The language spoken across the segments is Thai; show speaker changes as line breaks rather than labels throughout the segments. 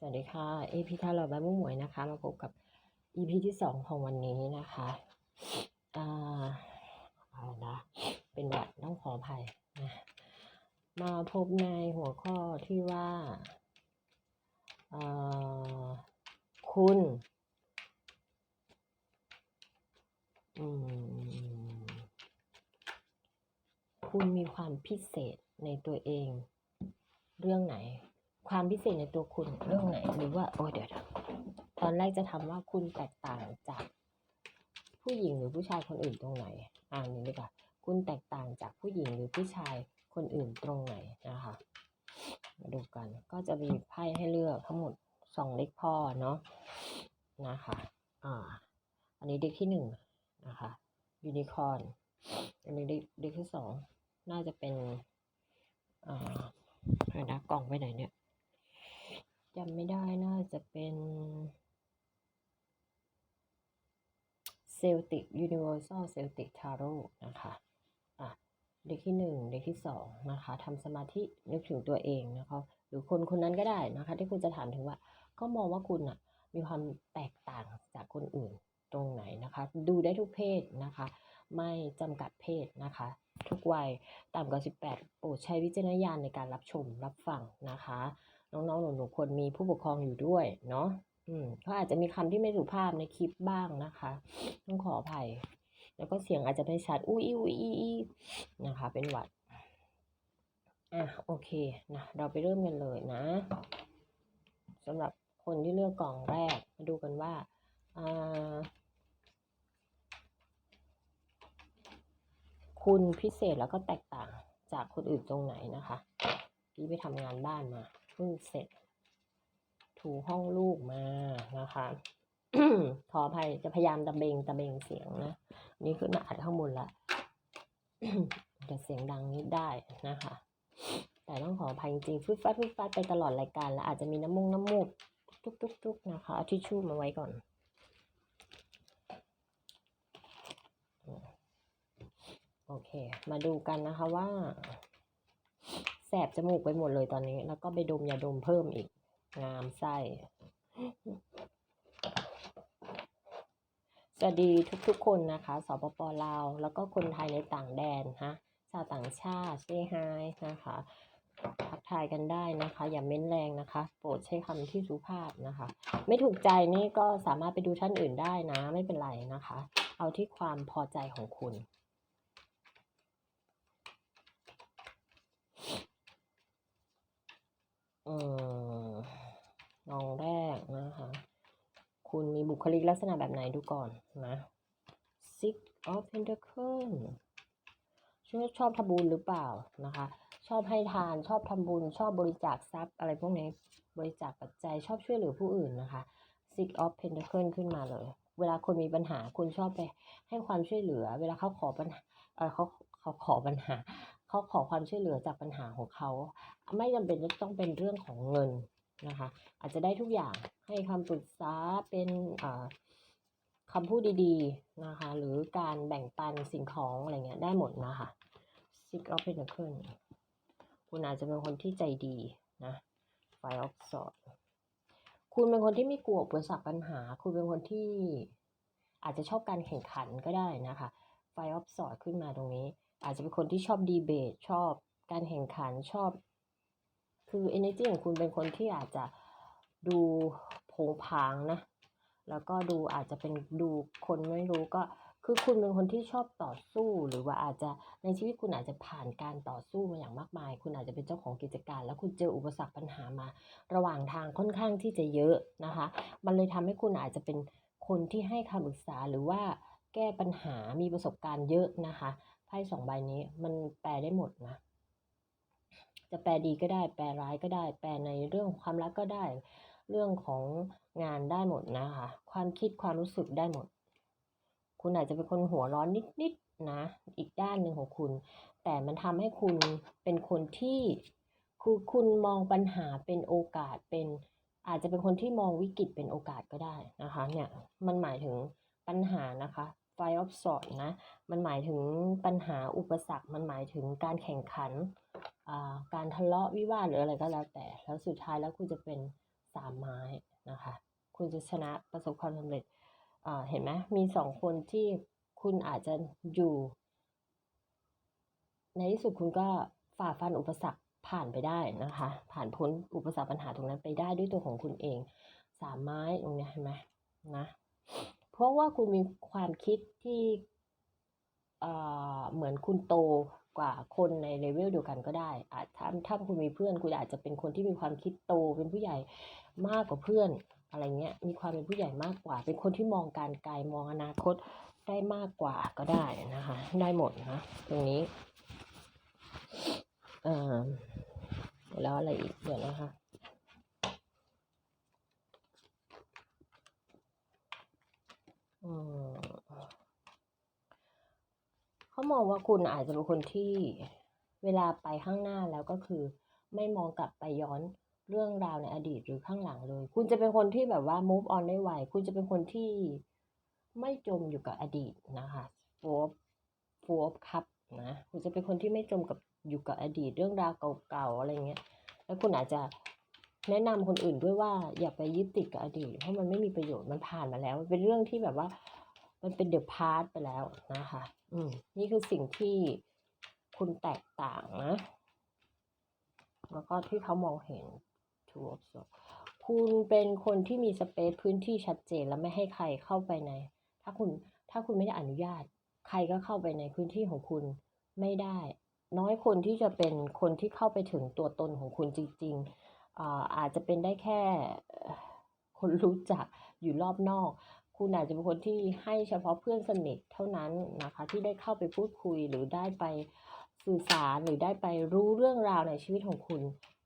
สวัสดีค่ะ EP ท่าเราแบบมุ่งหมวยนะคะ มาพบกับ EP ที่สองของวันนี้นะคะอ่าอะไรนะเป็นหวัดต้องขออภัยนะมาพบในหัวข้อที่ว่าเอ่อคุณอืมคุณมีความพิเศษในตัวเอง เรื่องไหน ความพิเศษในตัวคุณเรื่องไหนหรือว่าโอ้เดี๋ยวตอนแรกจะทำว่าคุณแตกต่างจาก ผู้หญิงหรือผู้ชายคนอื่นตรงไหนอ่านนี้ดีกว่าคุณแตกต่างจากผู้หญิงหรือผู้ชายคนอื่นตรงไหนนะคะ มาดูกันก็จะมีไพ่ให้เลือกทั้งหมดสองเล็กพ่อเนาะนะคะอ่าอันนี้เด็กที่หนึ่งนะคะยูนิคอร์นอันนี้เด็กเด็กที่สองน่าจะเป็นอ่าเดี๋ยวนะกล่องไปไหนเนี่ย จำไม่ได้น่าจะเป็นเซลติกยูนิเวอร์แซลเซลติกทาโร่นะคะอะเด็กที่หนึ่งเด็กที่สองนะคะทำสมาธินึกถึงตัวเองนะคะหรือคนคนนั้นก็ได้นะคะ ที่คุณจะถามถึงว่า ก็มองว่าคุณอะมีความแตกต่างจากคนอื่นตรงไหนนะคะ ดูได้ทุกเพศนะคะ ไม่จำกัดเพศนะคะ ทุกวัยต่ำกว่า 18 โปรดใช้วิจารณญาณในการรับชมรับฟังนะคะ น้องๆ หนูๆควรมีผู้ปกครองอยู่ด้วยเนาะอืมเขาอาจจะมีคำที่ไม่สุภาพในคลิปบ้างนะคะ ต้องขออภัย แล้วก็เสียงอาจจะไม่ชัดอุ้ยอุ้ยอีอีนะคะ เป็นหวัดอะโอเคนะเราไปเริ่มกันเลยนะสำหรับคนที่เลือกกล่องแรกมาดูกันว่าอ่าคุณพิเศษแล้วก็แตกต่างจากคนอื่นตรงไหนนะคะพี่ไปทำงานบ้านมา เพิ่งเสร็จ ถูห้องลูกมานะคะขออภัยจะพยายามตะเบงตะเบงเสียงนะ นี่ขึ้นมาอัดข้างบนละจะเสียงดังนิดได้นะคะ แต่ต้องขออภัยจริงฟึดฟัดฟึดฟัดไปตลอดรายการแล้วอาจจะมีน้ำมูกน้ำมูกทุกทุกทุกๆนะคะเอาทิชชู่มาไว้ก่อน โอเค มาดูกันนะคะว่า แสบจมูกไปหมดเลยตอนนี้ แล้วก็ไปดมยาดมเพิ่มอีก งามไส้สวัสดีทุกๆคนนะคะสปปลาวแล้วก็คนไทยในต่างแดนฮะชาวต่างชาติเซฮายนะคะทักทายกันได้นะคะ อย่าเม้นแรงนะคะ โปรดใช้คำที่สุภาพนะคะ ไม่ถูกใจนี่ก็สามารถไปดูท่านอื่นได้นะ ไม่เป็นไรนะคะ เอาที่ความพอใจของคุณ เออลองแรกนะคะ คุณมีบุคลิกลักษณะแบบไหนดูก่อนนะ Six of Pentacles ชอบชอบทำบุญหรือเปล่านะคะ ชอบให้ทานชอบทำบุญ ชอบบริจาคทรัพย์ อะไรพวกนี้บริจาคปัจจัยชอบช่วยเหลือผู้อื่นนะคะ Six of Pentacles ขึ้นมาเลย เวลาคนมีปัญหาคุณชอบไปให้ความช่วยเหลือ เวลาเขาขอปัญหาเออเขาเขาขอปัญหา เขาขอความช่วยเหลือจากปัญหาของเขา ไม่จำเป็นจะต้องเป็นเรื่องของเงินนะคะ อาจจะได้ทุกอย่างให้คำปรึกษาเป็นอ่าคำพูดดีๆนะคะ หรือการแบ่งปันสิ่งของอะไรเงี้ยได้หมดนะคะ Six of Pentacles คุณอาจจะเป็นคนที่ใจดีนะ Five of Swords คุณเป็นคนที่ไม่กลัวอุปสรรคปัญหา คุณเป็นคนที่อาจจะชอบการแข่งขันก็ได้นะคะ Five of Swords ขึ้นมาตรงนี้ อาจจะเป็นคนที่ชอบดีเบตชอบการแข่งขันชอบ คือ energy ของคุณเป็นคนที่อาจจะดูโผงผางนะ แล้วก็ดูอาจจะเป็นดูคนไม่รู้ก็คือคุณเป็นคนที่ชอบต่อสู้หรือว่าอาจจะในชีวิตคุณอาจจะผ่านการต่อสู้มาอย่างมากมาย คุณอาจจะเป็นเจ้าของกิจการ แล้วคุณเจออุปสรรคปัญหามา ระหว่างทางค่อนข้างที่จะเยอะนะคะ มันเลยทำให้คุณอาจจะเป็นคนที่ให้คำปรึกษาหรือว่าแก้ปัญหามีประสบการณ์เยอะนะคะ ไพ่สองใบนี้ มันแปลได้หมดนะ จะแปลดีก็ได้ แปลร้ายก็ได้ แปลในเรื่องความรักก็ได้ เรื่องของงานได้หมดนะคะ ความคิดความรู้สึกได้หมด คุณอาจจะเป็นคนหัวร้อนนิดๆนะ อีกด้านหนึ่งของคุณ แต่มันทำให้คุณเป็นคนที่คือคุณมองปัญหาเป็นโอกาสเป็นอาจจะเป็นคนที่มองวิกฤตเป็นโอกาสก็ได้นะคะ เนี่ยมันหมายถึงปัญหานะคะ Five of Sword นะ มันหมายถึงปัญหาอุปสรรค มันหมายถึงการแข่งขันอ่าการทะเลาะวิวาทหรืออะไรก็แล้วแต่ แล้วสุดท้ายแล้วคุณจะเป็นสามไม้นะคะ คุณจะชนะประสบความสำเร็จอ่าเห็นไหมมีสองคนที่คุณอาจจะอยู่ ในที่สุดคุณก็ฝ่าฟันอุปสรรคผ่านไปได้นะคะ ผ่านพ้นอุปสรรคปัญหาตรงนั้นไปได้ด้วยตัวของคุณเอง สามไม้ตรงเนี้ยเห็นไหมนะ เพราะว่าคุณมีความคิดที่เหมือนคุณโตกว่าคนในเลเวลเดียวกันก็ได้ อาจถ้าถ้าคุณมีเพื่อนคุณอาจจะเป็นคนที่มีความคิดโตเป็นผู้ใหญ่มากกว่าเพื่อนอะไรเงี้ยมีความเป็นผู้ใหญ่มากกว่า เป็นคนที่มองการไกลมองอนาคตได้มากกว่าก็ได้นะคะ ได้หมดนะตรงนี้เอ่อแล้วอะไรอีกเดี๋ยวนะคะ อืม เขามองว่าคุณอาจจะเป็นคนที่เวลาไปข้างหน้าแล้วก็คือ ไม่มองกลับไปย้อนเรื่องราวในอดีตหรือข้างหลังเลย คุณจะเป็นคนที่แบบว่า move on ได้ไว คุณจะเป็นคนที่ไม่จมอยู่กับอดีตนะคะ full of full of cup นะ คุณจะเป็นคนที่ไม่จมกับอยู่กับอดีตเรื่องราวเก่าๆอะไรเงี้ย แล้วคุณอาจจะ แนะนำคนอื่นด้วยว่าอย่าไปยึดติดกับอดีต เพราะมันไม่มีประโยชน์มันผ่านมาแล้ว เป็นเรื่องที่แบบว่า มันเป็นเดอะพาร์ไปแล้วนะคะ อืมนี่คือสิ่งที่คุณแตกต่างนะ แล้วก็ที่เขามองเห็น two of swords คุณเป็นคนที่มีสเปซพื้นที่ชัดเจนและไม่ให้ใครเข้าไปใน ถ้าคุณถ้าคุณไม่ได้อนุญาต ใครก็เข้าไปในพื้นที่ของคุณไม่ได้ น้อยคนที่จะเป็นคนที่เข้าไปถึงตัวตนของคุณจริง ๆ อาจจะเป็นได้แค่คนรู้จักอยู่รอบนอก คุณอาจจะเป็นคนที่ให้เฉพาะเพื่อนสนิทเท่านั้นนะคะที่ได้เข้าไปพูดคุยหรือได้ไปสื่อสารหรือได้ไปรู้เรื่องราวในชีวิตของคุณ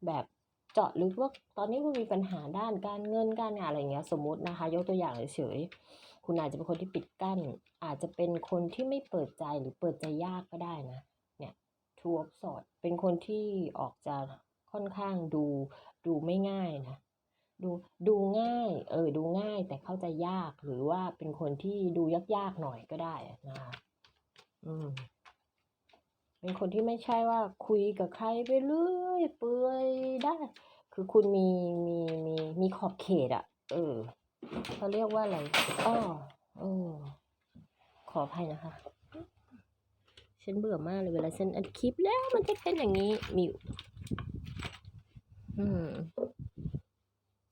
แบบเจาะลึกว่าตอนนี้คุณมีปัญหาด้านการเงินการงานอะไรเงี้ยสมมตินะคะ ยกตัวอย่างเฉยๆคุณอาจจะเป็นคนที่ปิดกั้น อาจจะเป็นคนที่ไม่เปิดใจหรือเปิดใจยากก็ได้นะเนี่ยทูออฟสอดเป็นคนที่ออกจะ ค่อนข้างดูดูไม่ง่ายนะดูดูง่ายเออดูง่ายแต่เข้าใจยากหรือว่าเป็นคนที่ดูยากๆหน่อยก็ได้นะคะอืมเป็นคนที่ไม่ใช่ว่าคุยกับใครไปเรื่อยเปื่อยได้ คือคุณมีมีมีมีขอบเขตอะเออเขาเรียกว่าอะไรอ้อเออขออภัยนะคะ ฉันเบื่อมากเลยเวลาฉันอัดคลิปแล้วมันจะเป็นอย่างนี้มิว อืม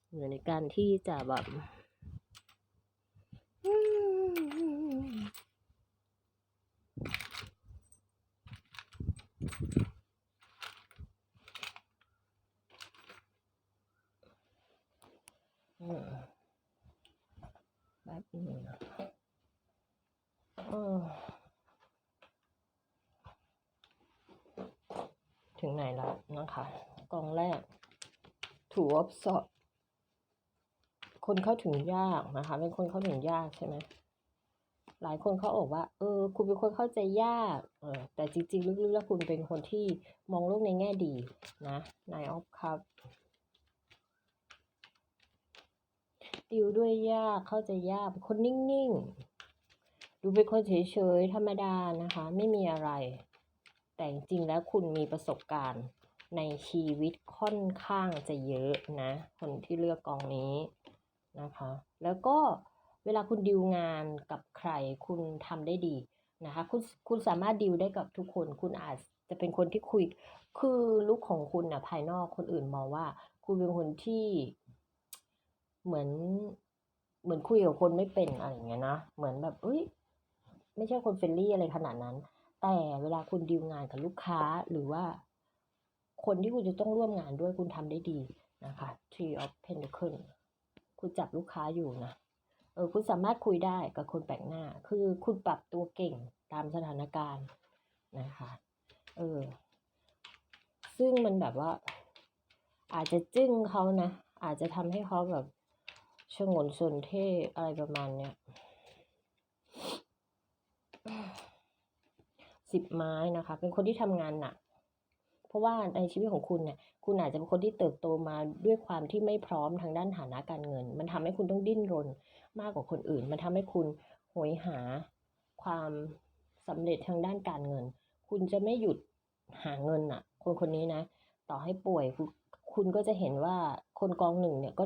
เหมือนในการที่จะแบบแบบนี้ถึงไหนแล้วนะคะกองแรก ถูออฟสอบคนเข้าถึงยากนะคะเป็นคนเข้าถึงยากใช่ไหมหลายคนเขาบอกว่า เออ คุณเป็นคนเข้าใจยาก เออ แต่จริงๆ ลึกๆ แล้วคุณเป็นคนที่มองโลกในแง่ดีนะนายออฟครับดิวด้วยยากเข้าใจยากเป็นคนนิ่งๆ ดูเป็นคนเฉยๆ ธรรมดานะคะ ไม่มีอะไร แต่จริงๆ แล้วคุณมีประสบการณ์ ในชีวิตค่อนข้างจะเยอะนะ คนที่เลือกกองนี้นะคะ แล้วก็เวลาคุณดิวงานกับใครคุณทำได้ดีนะคะคุณคุณสามารถดิวได้กับทุกคน คุณอาจจะเป็นคนที่คุย คือลุคของคุณนะภายนอกคนอื่นมองว่า คุณเป็นคนที่เหมือนเหมือนคุยกับคนไม่เป็นอะไรอย่างเงี้ยนะ เหมือนแบบเอ้ยไม่ใช่คนเฟรนลี่อะไรขนาดนั้น แต่เวลาคุณดีลงานกับลูกค้าหรือว่า คนที่คุณจะต้องร่วมงานด้วยคุณทำได้ดีนะคะ tree of Pentacle คุณจับลูกค้าอยู่นะเออคุณสามารถคุยได้กับคนแปลกหน้า คือคุณปรับตัวเก่งตามสถานการณ์นะคะเออซึ่งมันแบบว่า อาจจะจึ้งเขานะ อาจจะทำให้เขาแบบชงนสนเท่อะไรประมาณเนี้ยสิบไม้นะคะ เป็นคนที่ทำงานหนัก เพราะว่าในชีวิตของคุณเนี่ยคุณอาจจะเป็นคนที่เติบโตมาด้วยความที่ไม่พร้อมทางด้านฐานะการเงิน มันทำให้คุณต้องดิ้นรนมากกว่าคนอื่น มันทำให้คุณโหยหาความสำเร็จทางด้านการเงิน คุณจะไม่หยุดหาเงินอะ คนคนนี้นะ ต่อให้ป่วยคุณก็จะเห็นว่าคนกองหนึ่งเนี่ยก็